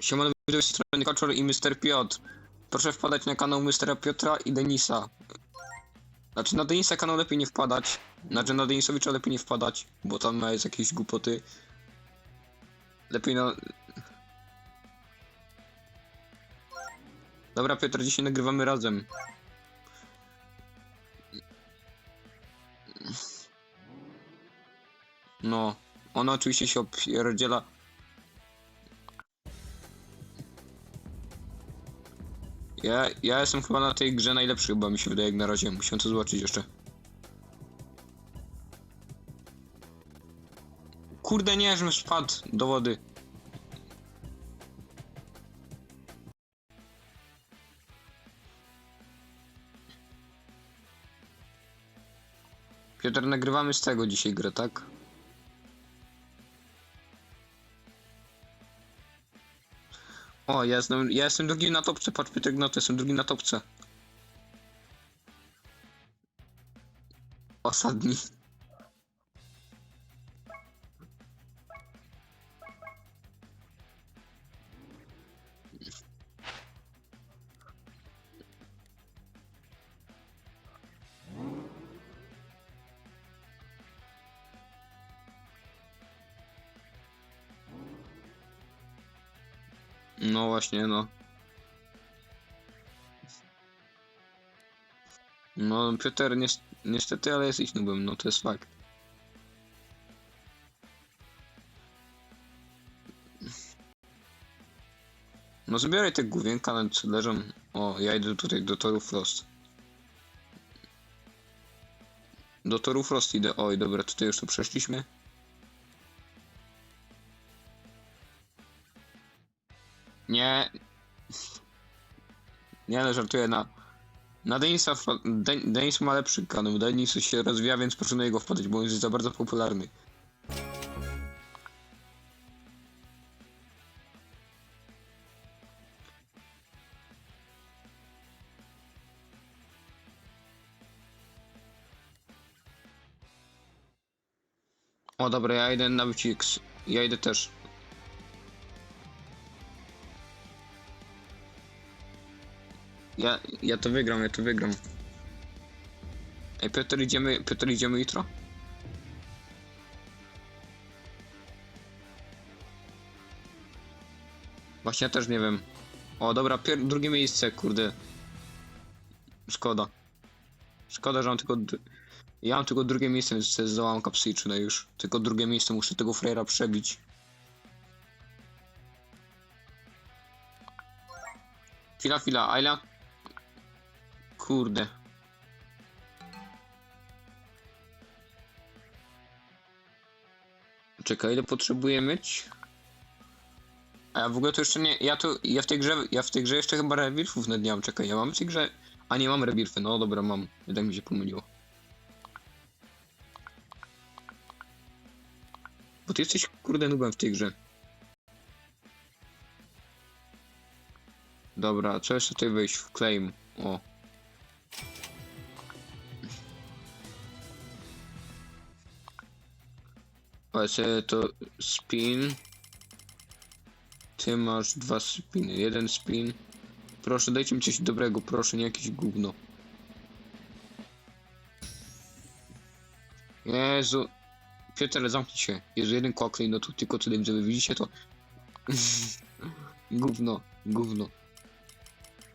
Siemano, widzowie z strony Kaczor i Mr. Piotr. Proszę wpadać na kanał Mr. Piotra i Denisa. Znaczy na Denisa kanał lepiej nie wpadać. Znaczy na Denisowicza lepiej nie wpadać, bo tam jest jakieś głupoty. Lepiej na... Dobra Piotr, dzisiaj nagrywamy razem. No, ona oczywiście się opierdziela. Ja, ja jestem chyba na tej grze najlepszy, chyba mi się wydaje jak na razie. Musimy to zobaczyć jeszcze. Kurde nie, żebym spadł do wody. Piotr, nagrywamy z tego dzisiaj grę, tak? O, ja jestem, ja jestem drugi na topce, patrz Piotrek, no to jestem drugi na topce. Osadni. No właśnie, no. No, Piotr, nies- niestety, ale jesteś nubem, no to jest fakt. No zbieraj te główienka, na co leżą. O, ja idę tutaj do toru Frost. Do toru Frost idę. Oj, dobra, tutaj już tu przeszliśmy. Nie, ale żartuję na. Na Denisa. Denis ma lepszy kanał. Denis się rozwija, więc proszę na niego wpadać, bo on jest za bardzo popularny. O dobra, ja idę na wycik. Ja idę też. Ja, ja to wygram, ja to wygram. Ej, Piotr, idziemy, Piotr, idziemy jutro? Właśnie ja też nie wiem. O, dobra, pier- drugie miejsce, kurde. Szkoda. Szkoda, że mam tylko... Ja mam tylko drugie miejsce, więc sobie zdołam kapsyczne już. Tylko drugie miejsce, muszę tego frajera przebić. Chwila, chwila, Ayla. Kurde. Czekaj, ile potrzebuję mieć? A ja w ogóle to jeszcze nie. Ja tu. Ja w tej grze. Ja w tej grze jeszcze chyba rebirfów nawet nie mam. Czekaj, ja mam w tej grze. A nie mam rebirfy. No dobra, mam. Jednak mi się pomyliło. Bo ty jesteś kurde nubem w tej grze. Dobra, co jeszcze tutaj wejść w claim? O. Sobie to spin. Ty masz dwa spiny. Jeden spin. Proszę, dajcie mi coś dobrego, proszę, nie jakieś gówno. Jezu. Piotr, zamknij się. Jezu, jeden koklej, no tu tylko tyle wy widzicie to? gówno, gówno.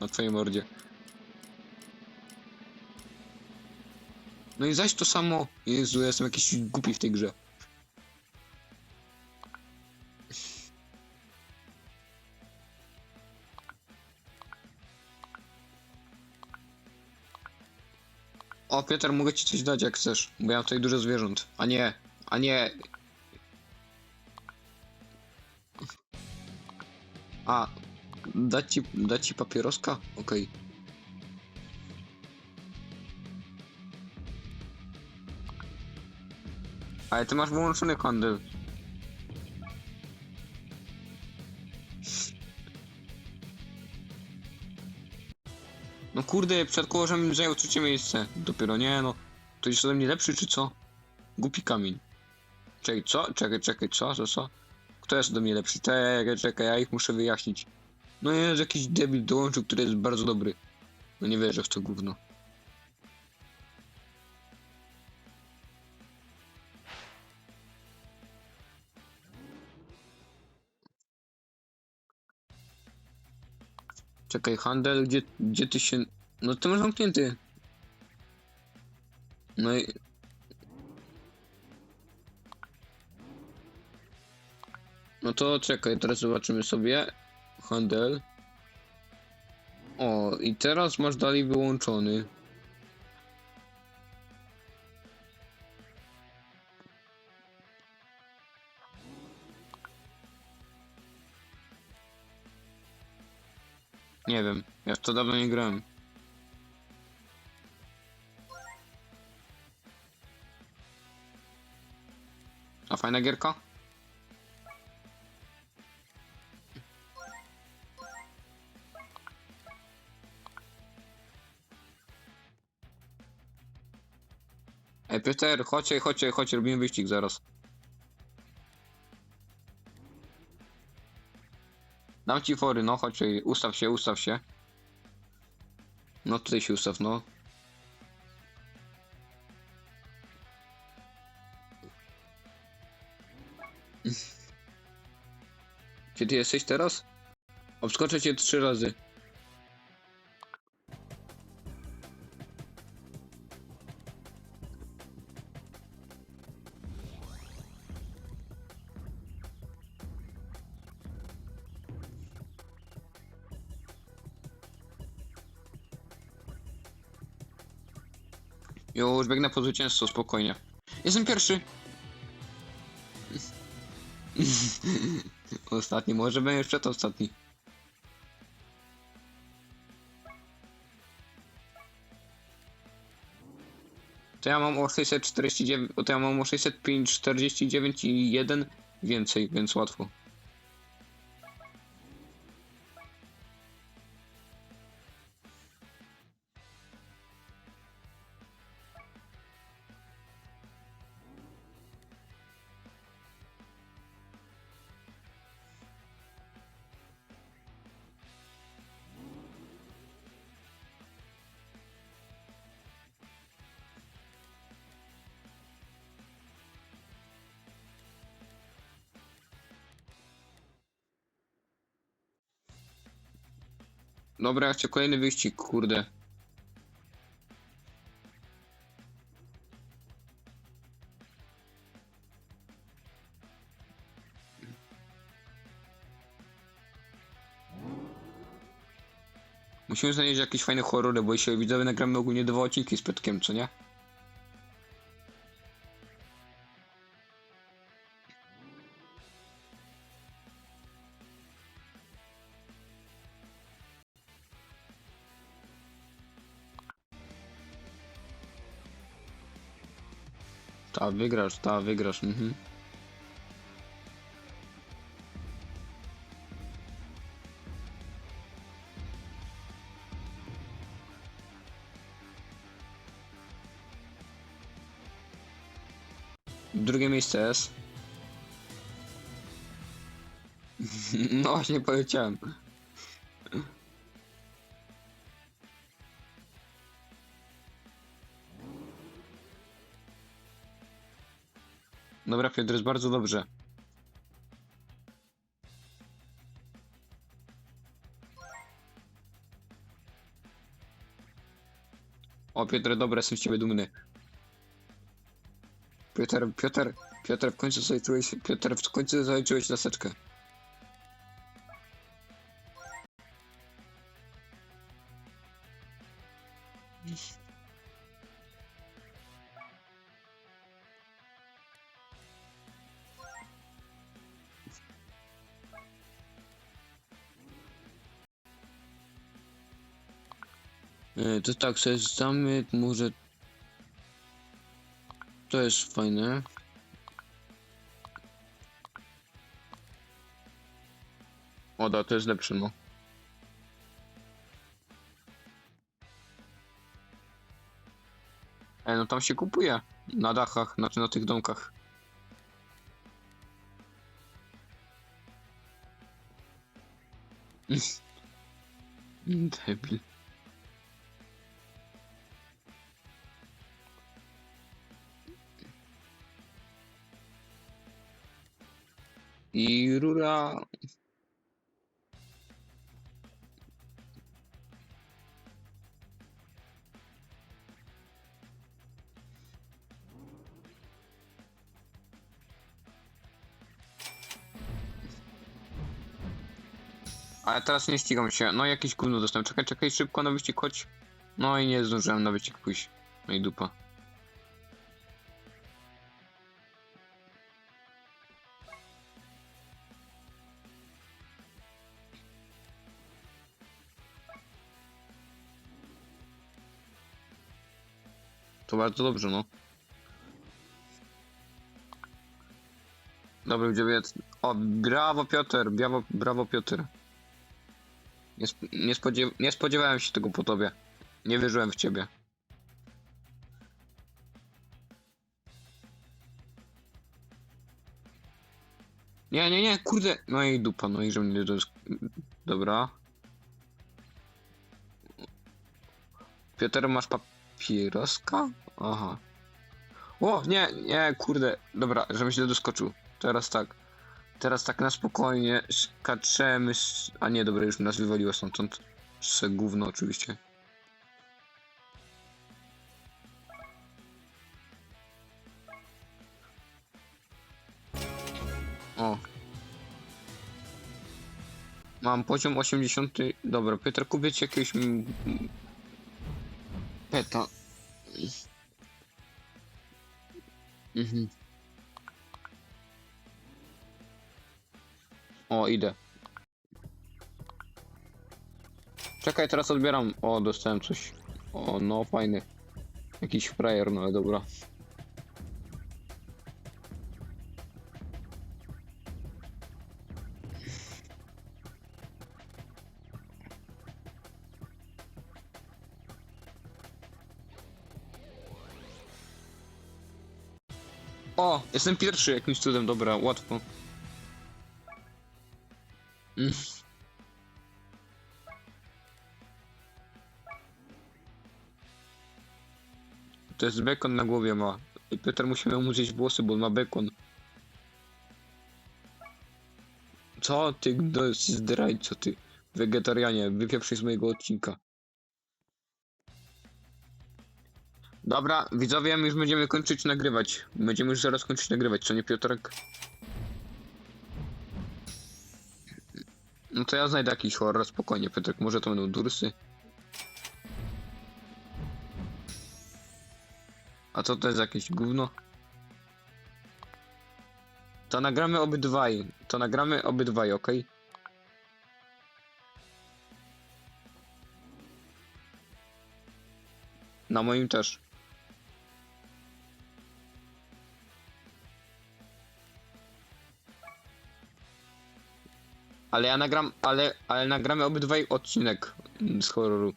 Na twojej mordzie. No i zaś to samo. Jezu, ja jestem jakiś głupi w tej grze. O, Piotr, mogę ci coś dać jak chcesz, bo ja mam tutaj dużo zwierząt. A nie, a nie. A, dać ci, dać ci papieroska? Okej. Ale ty masz wyłączony handel. No kurde, przed kołożem zajął trzecie miejsce. Dopiero nie no. To jest ode mnie lepszy czy co? Głupi kamień. Czekaj, co? Czekaj, czekaj, co? Co, co? kto jest do mnie lepszy? Czekaj, czekaj, ja ich muszę wyjaśnić. No jest jakiś debil dołączył, który jest bardzo dobry. No nie wierzę w to gówno. Czekaj, handel, gdzie, gdzie ty się... No ty masz zamknięty. No i... No to czekaj, teraz zobaczymy sobie. Handel. O, i teraz masz dalej wyłączony. Nie wiem, ja w to dawno nie grałem. A fajna gierka? Ej, Peter, chodźcie, chodźcie, chodźcie, robimy wyścig zaraz. Dam ci fory, no chodź, ustaw się, ustaw się. No tutaj się ustaw, no. Gdzie ty jesteś teraz? Obskoczę cię trzy razy. Już biegnę po zwycięstwo, spokojnie. Jestem pierwszy. ostatni, może będziesz przedostatni. To ja mam o 649, to ja mam o 649 i 1 więcej, więc łatwo. Dobra, chcę kolejny wyścig, kurde. Musimy znaleźć jakieś fajne horrory, bo jeśli widzowie nagramy ogólnie dwa odcinki z Petkiem, co nie? Wygrasz, ta, wygrasz, mhm. Drugie miejsce jest. No właśnie powiedziałem. Jest bardzo dobrze. O, Piotr, dobra, jestem z ciebie dumny. Piotr, Piotr, Piotr, w końcu zaliczyłeś, Piotr, w końcu zaliczyłeś laseczkę. E, To tak, sobie zamek, może... To jest fajne. O, da, to jest lepsze, no. E, no tam się kupuje. Na dachach, znaczy na tych domkach. Debil. I rura. Ale teraz nie ścigam się. No jakiś gówno dostałem. Czekaj, czekaj, szybko na wyścig chodź. No i nie zdążyłem na wyścig pójść. No i dupa. To bardzo dobrze, no. Dobry dziewięć. O, brawo Piotr, brawo, brawo Piotr. Nie, sp- nie, spodziew- nie spodziewałem się tego po tobie. Nie wierzyłem w ciebie. Nie, nie, nie, kurde. No i dupa, no i że mnie to jest... Dobra. Piotr, masz papieroska? Aha. O, nie, nie, kurde. Dobra, żebym źle doskoczył. Teraz tak. Teraz tak na spokojnie skaczemy. A nie, dobra, już nas wywaliło stamtąd. Se gówno oczywiście. O. Mam poziom 80. Dobra, Piotr, kupię ci jakiegoś... Peta. Mhm. O, idę. Czekaj, teraz odbieram. O, dostałem coś. O, no fajny. Jakiś frajer, no ale dobra. O, jestem pierwszy jakimś cudem, dobra, łatwo. Mm. To jest bekon na głowie ma. I Piotr musi mu zjeść włosy, bo on ma bekon. Co ty, zdrajco ty, wegetarianie, wypieprzyj z mojego odcinka. Dobra, widzowie, my już będziemy kończyć nagrywać. Będziemy już zaraz kończyć nagrywać, co nie Piotrek? No to ja znajdę jakiś horror, spokojnie Piotrek, może to będą dursy. A co to jest jakieś gówno? To nagramy obydwaj, to nagramy obydwaj, okej? Na moim też. Ale ja nagram, ale, ale nagramy obydwaj odcinek z horroru.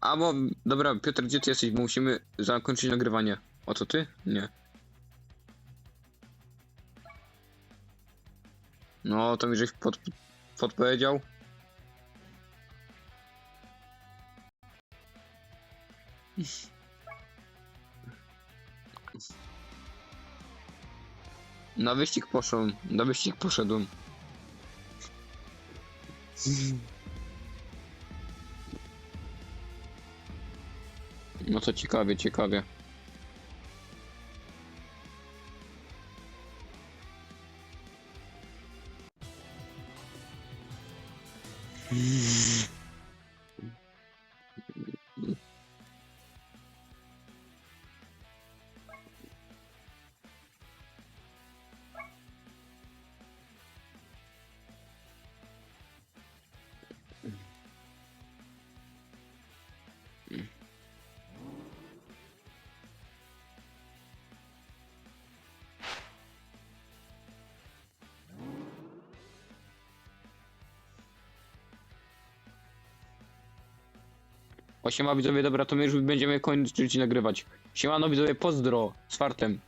A bo, dobra, Piotr, gdzie ty jesteś? Bo musimy zakończyć nagrywanie. O to ty? Nie. No, to mi żeś pod, podpowiedział. Na wyścig poszedłem. Na wyścig poszedłem. No to ciekawie, ciekawie. O siema widzowie, dobra, to my już będziemy kończyć nagrywać. Siemano widzowie, pozdro, z fartem.